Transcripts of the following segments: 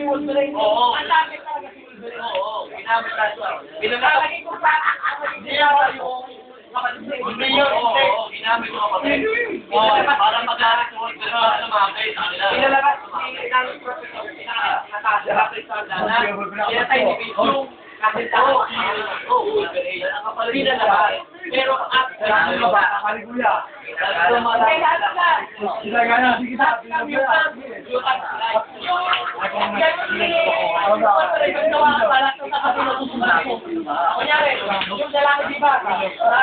Wolverine. Oo. Ang lapit talaga si Wolverine. Oo, ginamit tayo. Pinalagay ko sa Hindi yan yung kapatid niya. Hindi yun. Oo, ginamit ko kapatid. Oo, para magalit ko. Pero para lumaki sa kanila. Pinalabas ni ng professor na nakasarapit sa dana. Kaya tayo ni Bishop. Kasi tao. Ang niya Pinalabas. Pero at ano ba? Kalikuya. Kaya lahat na. Sila nga na, sige sa Kunyari, yung lalaki di ba?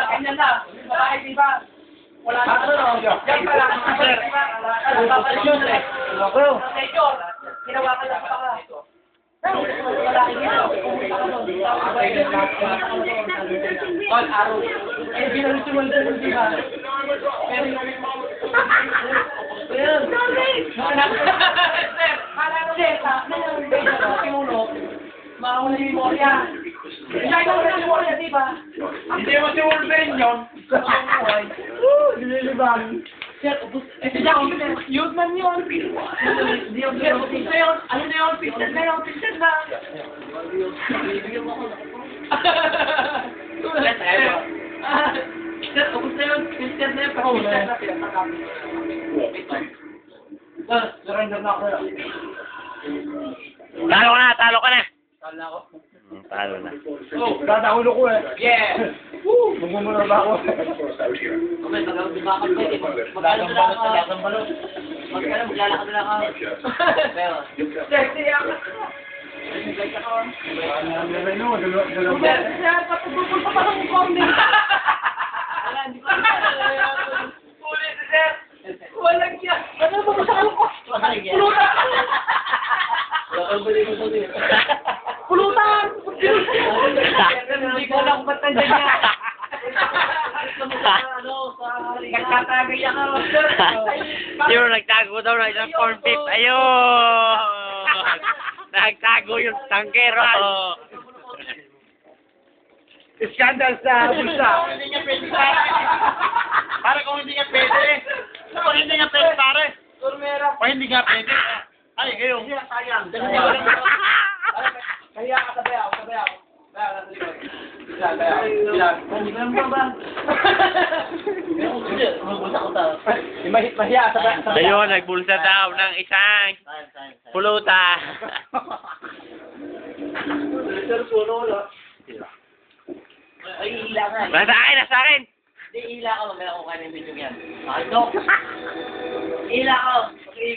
Ganyan na. Yung babae di ba? Wala na. Yan pa lang. Di ba? Ano ba pa yun eh? Major, ginawa ka lang pa ka. Lalaki. Pumunta ka On araw. Eh, yung wala doon, di ba? Pero yung. Sir, kala ko sir, sa sinulo, mauna yung memorya. Hindi ko na memorya, di ba? Hindi mo si Wolverine yun. Nililibang. Sir, ubus. Eh, siya, yun man yun. Sir, ubus na yun. Ano na yun? Picture na yun, picture na. Tulad, Na na, pinagpagkakit. Sir, surrender na ako. Talo ka na, talo ka na. Kala ko. Hmm, Talo na. Oh, Dadaulo ko eh. yeah. Magmumula ba ako? Okay, mag- lumakad ka. Magkano na lang ako. Magkano, maglalakad na ako. Pero, sexy ako. Na Sir, sir, patutupol pa pala ng comment. Wala, hindi ko alam. Ulit, sir. Walang yan. Ano ba sa kalungkot? Pulutan! Pulutan! Hindi ko alam ba't nandiyan niya. Ano, nagtatagay ako. Yung nagtago daw ng isang corn beef. Ayun! Nagtago yung tangkero. Scandal sa bulsa. Hindi niya pwede pare. Para kung hindi niya pwede. Kung hindi niya pwede pare. Kung hindi nga pwede. Ay, kayo. Sayang. Kaya ka sa bayaw, sa bayaw. Bayaw, nasa likod. Bilang, bayaw. Bilang. Hindi ko lang ba ba? Mahit mahiya sa bayaw. Ayun, nagbulsa daw ng isang no? Ay, ila ka. Nasa akin, nasa akin. Hindi, ila ka. Mamaya ko kanin video yan. Ano? Ila ka. Okay,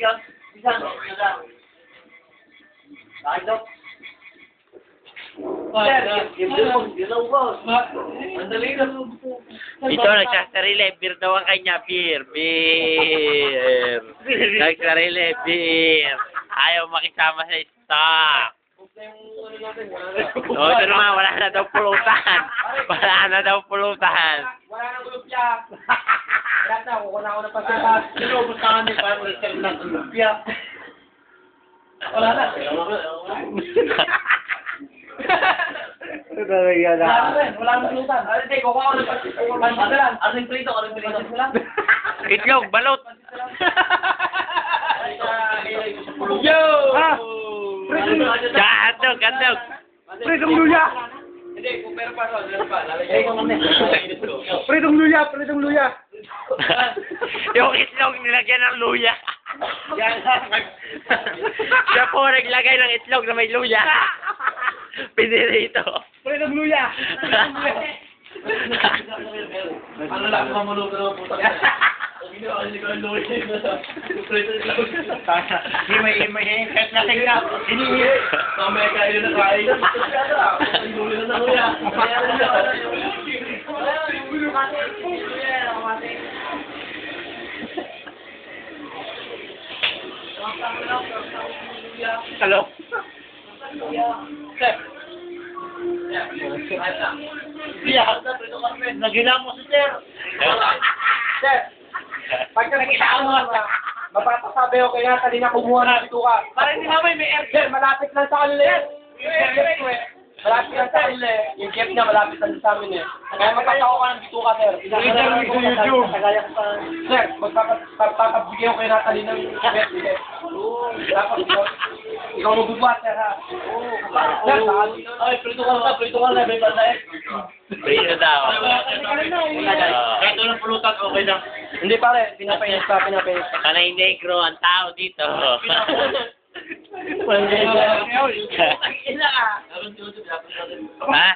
Ito, nagsasarili. Beer daw ang kanya. Beer. Beer. Nagsarili. Beer. Ayaw makisama sa stock. O, ito naman. Wala na daw pulutan. Wala na daw pulutan. Wala lupya. Wala na, kukuha na ako ng pasipas. Sinubos na kami para mag-serve ng lumpia. Wala na. Talaga na. Wala na wala nang pulutan. Ano, Hindi, kukuha ako ng pasipas. Ano yung prito? Ano yung prito? Pansit mo lang? Itlog, balot. Yo! Ah! Gatog, gatog. Pritong luya! Hindi, kung meron pa ron, meron pa. Lalagay ko kami. Pritong luya! Pritong luya! yung itlog nilagyan ng luya. Siya po naglagay ng itlog na may luya. Pinirito. Pritong luya! Ano lang, mamulog na naman puta. Hindi hindi ang. Hindi may may kahit na. Hinihi. Mamaya kayo na kain. Ang luwi na sa kuya. Hello? Nagila mo si Sir. Sir, pagka nakita mo, mapapasabi ko kaya kanina kumuha na ito ka. Para hindi naman may air. Sir, malapit lang sa kanila yan. Malapit yan sa akin eh. Yung jeep niya malapit lang sa amin eh. Kaya magpapako ka ng bituka, sir. Twitter mo sa YouTube. Sir, magpapabigyan ko kayo natalin ng jeep eh. Dapat ikaw, sir ha. Saka Ay, prito ka na, prito ka na, may bandai. Prito daw. Kahit walang pulutan, okay lang. Hindi pare, pinapainit pa, pinapainit pa. Panay negro ang tao dito. Ina ka. ha?